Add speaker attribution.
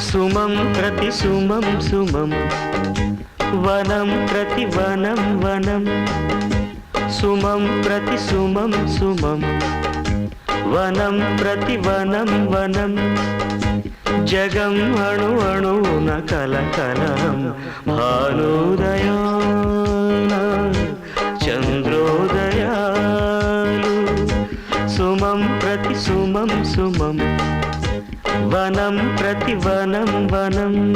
Speaker 1: సుమం ప్రతి సుమం సుమం వనం ప్రతి వనం వనం సుమం ప్రతి సుమం సుమం వనం ప్రతి వనం వనం. జగం అణు అణువున కల కలం భానుదయాన సుమం ప్రతి సుమం సుమం. వనం ప్రతి వనం వనం.